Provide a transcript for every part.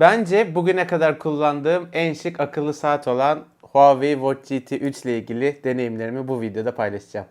Bence bugüne kadar kullandığım en şık akıllı saat olan Huawei Watch GT 3 ile ilgili deneyimlerimi bu videoda paylaşacağım.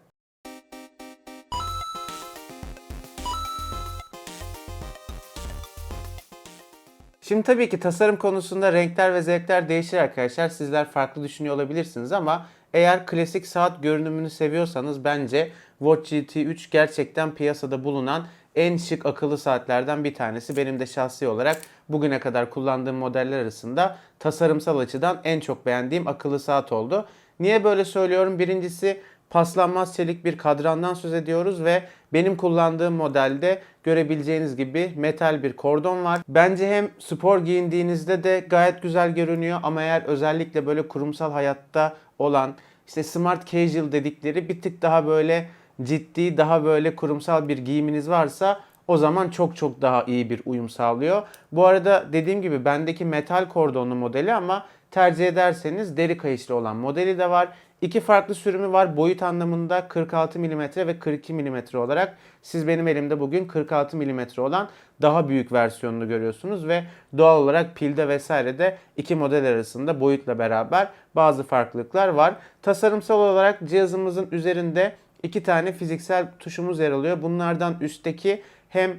Şimdi tabii ki tasarım konusunda renkler ve zevkler değişir arkadaşlar. Sizler farklı düşünüyor olabilirsiniz ama eğer klasik saat görünümünü seviyorsanız bence Watch GT 3 gerçekten piyasada bulunan en şık akıllı saatlerden bir tanesi. Benim de şahsi olarak bugüne kadar kullandığım modeller arasında tasarımsal açıdan en çok beğendiğim akıllı saat oldu. Niye böyle söylüyorum? Birincisi paslanmaz çelik bir kadrandan söz ediyoruz ve benim kullandığım modelde görebileceğiniz gibi metal bir kordon var. Bence hem spor giyindiğinizde de gayet güzel görünüyor ama eğer özellikle böyle kurumsal hayatta olan işte smart casual dedikleri bir tık daha böyle ciddi, daha böyle kurumsal bir giyiminiz varsa o zaman çok çok daha iyi bir uyum sağlıyor. Bu arada dediğim gibi bendeki metal kordonlu modeli ama tercih ederseniz deri kayışlı olan modeli de var. İki farklı sürümü var boyut anlamında 46 mm ve 42 mm olarak. Siz benim elimde bugün 46 mm olan daha büyük versiyonunu görüyorsunuz ve doğal olarak pilde vesairede iki model arasında boyutla beraber bazı farklılıklar var. Tasarımsal olarak cihazımızın üzerinde iki tane fiziksel tuşumuz yer alıyor. Bunlardan üstteki hem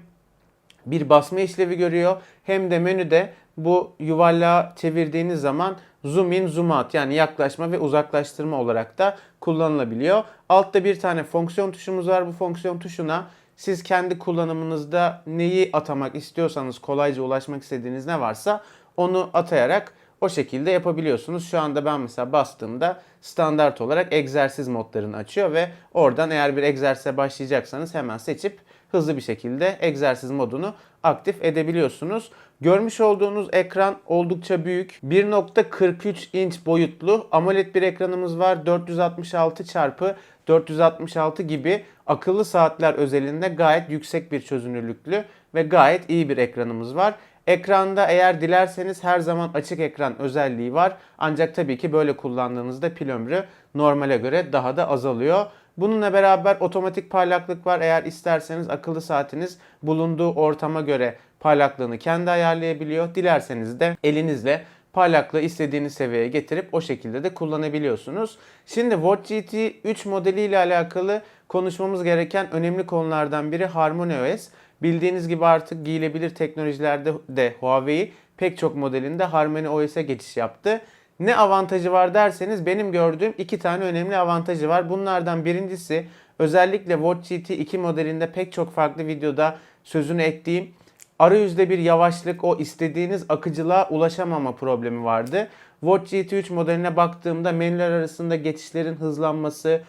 bir basma işlevi görüyor hem de menüde bu yuvarlağı çevirdiğiniz zaman zoom in zoom out yani yaklaşma ve uzaklaştırma olarak da kullanılabiliyor. Altta bir tane fonksiyon tuşumuz var. Bu fonksiyon tuşuna siz kendi kullanımınızda neyi atamak istiyorsanız kolayca ulaşmak istediğiniz ne varsa onu atayarak o şekilde yapabiliyorsunuz. Şu anda ben mesela bastığımda standart olarak egzersiz modlarını açıyor ve oradan eğer bir egzersize başlayacaksanız hemen seçip hızlı bir şekilde egzersiz modunu aktif edebiliyorsunuz. Görmüş olduğunuz ekran oldukça büyük. 1.43 inç boyutlu AMOLED bir ekranımız var. 466 çarpı 466 gibi akıllı saatler özelinde gayet yüksek bir çözünürlüklü ve gayet iyi bir ekranımız var. Ekranda eğer dilerseniz her zaman açık ekran özelliği var. Ancak tabii ki böyle kullandığınızda pil ömrü normale göre daha da azalıyor. Bununla beraber otomatik parlaklık var. Eğer isterseniz akıllı saatiniz bulunduğu ortama göre parlaklığını kendi ayarlayabiliyor. Dilerseniz de elinizle parlaklığı istediğiniz seviyeye getirip o şekilde de kullanabiliyorsunuz. Şimdi Watch GT 3 modeli ile alakalı konuşmamız gereken önemli konulardan biri HarmonyOS. Bildiğiniz gibi artık giyilebilir teknolojilerde de Huawei pek çok modelinde HarmonyOS'e geçiş yaptı. Ne avantajı var derseniz benim gördüğüm iki tane önemli avantajı var. Bunlardan birincisi özellikle Watch GT 2 modelinde pek çok farklı videoda sözünü ettiğim arayüzde bir yavaşlık, o istediğiniz akıcılığa ulaşamama problemi vardı. Watch GT 3 modeline baktığımda menüler arasında geçişlerin hızlanması,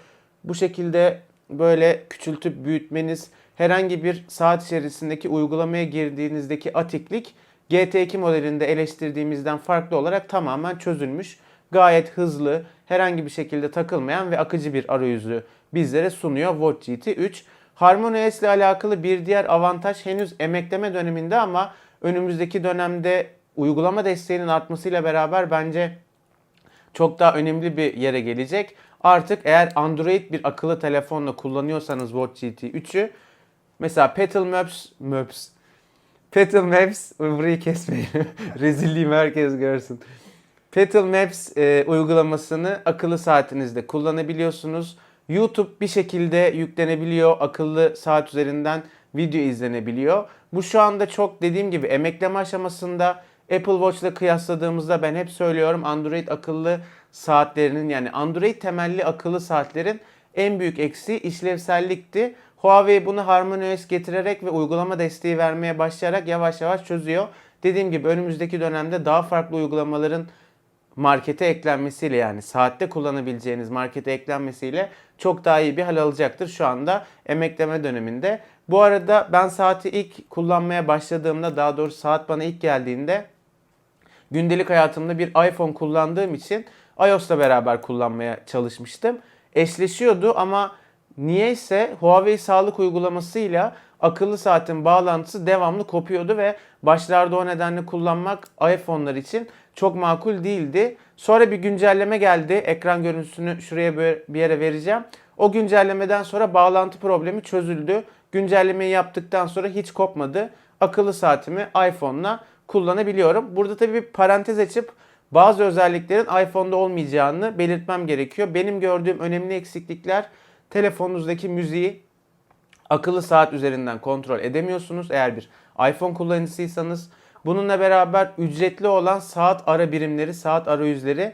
bu şekilde böyle küçültüp büyütmeniz, herhangi bir saat içerisindeki uygulamaya girdiğinizdeki atiklik GT2 modelinde eleştirdiğimizden farklı olarak tamamen çözülmüş. Gayet hızlı, herhangi bir şekilde takılmayan ve akıcı bir arayüzü bizlere sunuyor Watch GT 3. HarmonyOS ile alakalı bir diğer avantaj henüz emekleme döneminde ama önümüzdeki dönemde uygulama desteğinin artmasıyla beraber bence çok daha önemli bir yere gelecek. Artık eğer Android bir akıllı telefonla kullanıyorsanız Watch GT 3'ü mesela Petal Maps, Maps Petal Maps, burayı kesmeyin. Rezilliğimi herkes görsün. Petal Maps e, uygulamasını akıllı saatinizde kullanabiliyorsunuz. YouTube bir şekilde yüklenebiliyor. Akıllı saat üzerinden video izlenebiliyor. Bu şu anda çok dediğim gibi emekleme aşamasında Apple Watch ile kıyasladığımızda ben hep söylüyorum Android akıllı saatlerinin yani Android temelli akıllı saatlerin en büyük eksiği işlevsellikti. Huawei bunu HarmonyOS getirerek ve uygulama desteği vermeye başlayarak yavaş yavaş çözüyor. Dediğim gibi önümüzdeki dönemde daha farklı uygulamaların markete eklenmesiyle yani saatte kullanabileceğiniz markete eklenmesiyle çok daha iyi bir hal alacaktır şu anda emekleme döneminde. Bu arada ben saati ilk kullanmaya başladığımda daha doğrusu saat bana ilk geldiğinde gündelik hayatımda bir iPhone kullandığım için iOS'la beraber kullanmaya çalışmıştım. Eşleşiyordu ama niyeyse Huawei sağlık uygulamasıyla akıllı saatin bağlantısı devamlı kopuyordu ve başlarda o nedenle kullanmak iPhone'lar için çok makul değildi. Sonra bir güncelleme geldi. Ekran görüntüsünü şuraya bir yere vereceğim. O güncellemeden sonra bağlantı problemi çözüldü. Güncellemeyi yaptıktan sonra hiç kopmadı. Akıllı saatimi iPhone'la kullanabiliyorum. Burada tabii bir parantez açıp bazı özelliklerin iPhone'da olmayacağını belirtmem gerekiyor. Benim gördüğüm önemli eksiklikler telefonunuzdaki müziği akıllı saat üzerinden kontrol edemiyorsunuz eğer bir iPhone kullanıcısıysanız. Bununla beraber ücretli olan saat ara birimleri, saat arayüzleri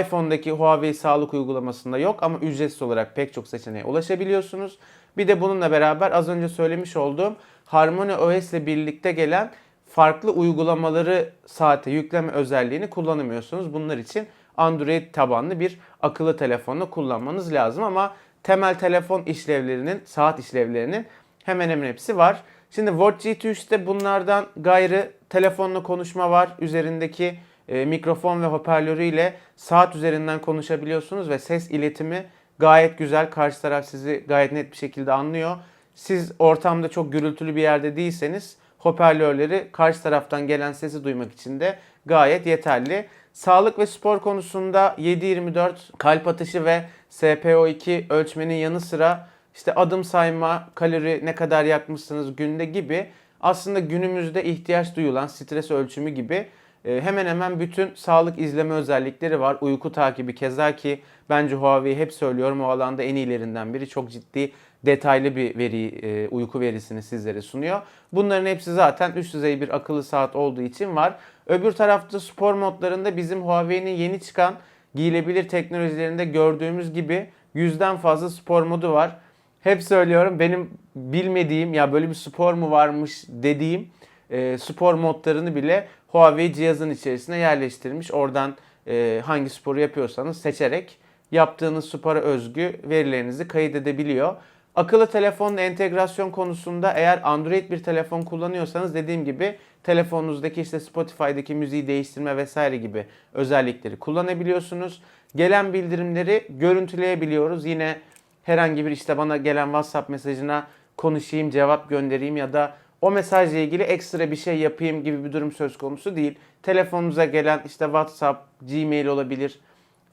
iPhone'daki Huawei sağlık uygulamasında yok ama ücretsiz olarak pek çok seçeneğe ulaşabiliyorsunuz. Bir de bununla beraber az önce söylemiş olduğum Harmony OS ile birlikte gelen farklı uygulamaları saate yükleme özelliğini kullanamıyorsunuz. Bunlar için Android tabanlı bir akıllı telefonla kullanmanız lazım ama temel telefon işlevlerinin, saat işlevlerinin hemen hemen hepsi var. Şimdi Watch GT3'te bunlardan gayrı telefonla konuşma var. Üzerindeki e, mikrofon ve hoparlörüyle saat üzerinden konuşabiliyorsunuz ve ses iletimi gayet güzel. Karşı taraf sizi gayet net bir şekilde anlıyor. Siz ortamda çok gürültülü bir yerde değilseniz hoparlörleri karşı taraftan gelen sesi duymak için de gayet yeterli. Sağlık ve spor konusunda 7-24 kalp atışı ve SPO2 ölçmenin yanı sıra işte adım sayma, kalori ne kadar yakmışsınız günde gibi aslında günümüzde ihtiyaç duyulan stres ölçümü gibi hemen hemen bütün sağlık izleme özellikleri var. Uyku takibi keza ki bence Huawei hep söylüyorum o alanda en iyilerinden biri. Çok ciddi detaylı bir veri, e, uyku verisini sizlere sunuyor. Bunların hepsi zaten üst düzey bir akıllı saat olduğu için var. Öbür tarafta spor modlarında bizim Huawei'nin yeni çıkan giyilebilir teknolojilerinde gördüğümüz gibi yüzden fazla spor modu var. Hep söylüyorum benim bilmediğim ya böyle bir spor mu varmış dediğim e, spor modlarını bile Huawei cihazın içerisine yerleştirmiş. Oradan e, hangi sporu yapıyorsanız seçerek yaptığınız spora özgü verilerinizi kaydedebiliyor. Akıllı telefonla entegrasyon konusunda eğer Android bir telefon kullanıyorsanız dediğim gibi telefonunuzdaki işte Spotify'daki müziği değiştirme vesaire gibi özellikleri kullanabiliyorsunuz. Gelen bildirimleri görüntüleyebiliyoruz. Yine herhangi bir işte bana gelen WhatsApp mesajına konuşayım, cevap göndereyim ya da o mesajla ilgili ekstra bir şey yapayım gibi bir durum söz konusu değil. Telefonunuza gelen işte WhatsApp, Gmail olabilir,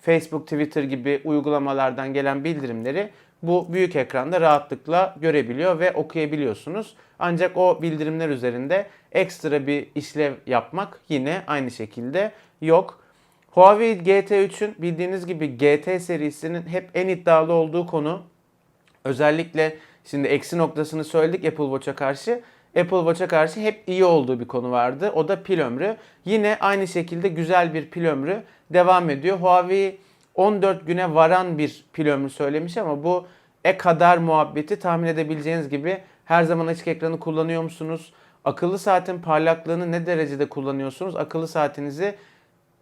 Facebook, Twitter gibi uygulamalardan gelen bildirimleri bu büyük ekranda rahatlıkla görebiliyor ve okuyabiliyorsunuz. Ancak o bildirimler üzerinde ekstra bir işlev yapmak yine aynı şekilde yok. Huawei GT3'ün bildiğiniz gibi GT serisinin hep en iddialı olduğu konu özellikle şimdi eksi noktasını söyledik Apple Watch'a karşı. Apple Watch'a karşı hep iyi olduğu bir konu vardı. O da pil ömrü. Yine aynı şekilde güzel bir pil ömrü devam ediyor. Huawei 14 güne varan bir pil ömrü söylemiş ama bu e kadar muhabbeti tahmin edebileceğiniz gibi her zaman açık ekranı kullanıyor musunuz? Akıllı saatin parlaklığını ne derecede kullanıyorsunuz? Akıllı saatinizi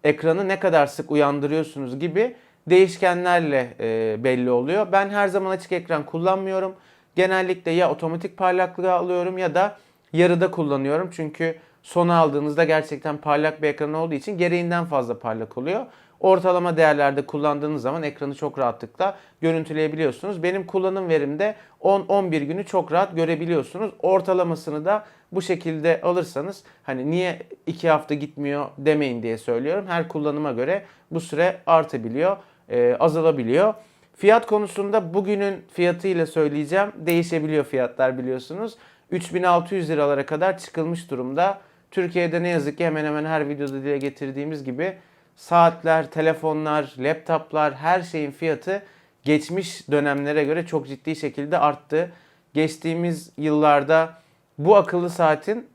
ekranı ne kadar sık uyandırıyorsunuz gibi değişkenlerle e, belli oluyor. Ben her zaman açık ekran kullanmıyorum. Genellikle ya otomatik parlaklığı alıyorum ya da yarıda kullanıyorum. Çünkü sona aldığınızda gerçekten parlak bir ekran olduğu için gereğinden fazla parlak oluyor. Ortalama değerlerde kullandığınız zaman ekranı çok rahatlıkla görüntüleyebiliyorsunuz. Benim kullanım verimde 10-11 günü çok rahat görebiliyorsunuz. Ortalamasını da bu şekilde alırsanız hani niye 2 hafta gitmiyor demeyin diye söylüyorum. Her kullanıma göre bu süre artabiliyor, e, azalabiliyor. Fiyat konusunda bugünün fiyatıyla söyleyeceğim. Değişebiliyor fiyatlar biliyorsunuz. 3600 liralara kadar çıkılmış durumda. Türkiye'de ne yazık ki hemen hemen her videoda dile getirdiğimiz gibi saatler, telefonlar, laptoplar her şeyin fiyatı geçmiş dönemlere göre çok ciddi şekilde arttı. Geçtiğimiz yıllarda bu akıllı saatin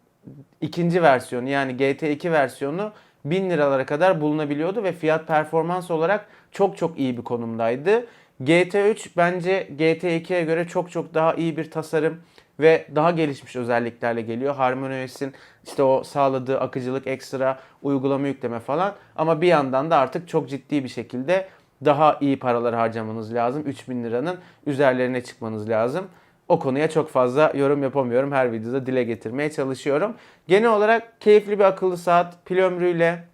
ikinci versiyonu yani GT2 versiyonu 1000 liralara kadar bulunabiliyordu ve fiyat performans olarak çok çok iyi bir konumdaydı. GT3 bence GT2'ye göre çok çok daha iyi bir tasarım ve daha gelişmiş özelliklerle geliyor. Harmony OS'in işte o sağladığı akıcılık, ekstra uygulama yükleme falan. Ama bir yandan da artık çok ciddi bir şekilde daha iyi paralar harcamanız lazım. 3000 liranın üzerlerine çıkmanız lazım. O konuya çok fazla yorum yapamıyorum. Her videoda dile getirmeye çalışıyorum. Genel olarak keyifli bir akıllı saat. Pil ömrüyle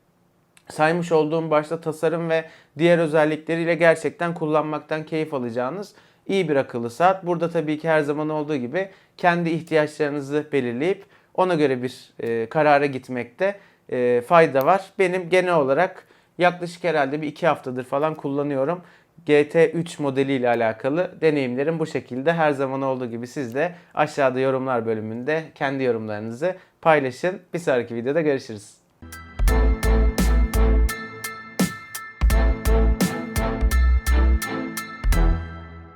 saymış olduğum başta tasarım ve diğer özellikleriyle gerçekten kullanmaktan keyif alacağınız iyi bir akıllı saat. Burada tabii ki her zaman olduğu gibi kendi ihtiyaçlarınızı belirleyip ona göre bir e, karara gitmekte e, fayda var. Benim genel olarak yaklaşık herhalde bir iki haftadır falan kullanıyorum. GT3 modeliyle alakalı deneyimlerim bu şekilde. Her zaman olduğu gibi siz de aşağıda yorumlar bölümünde kendi yorumlarınızı paylaşın. Bir sonraki videoda görüşürüz.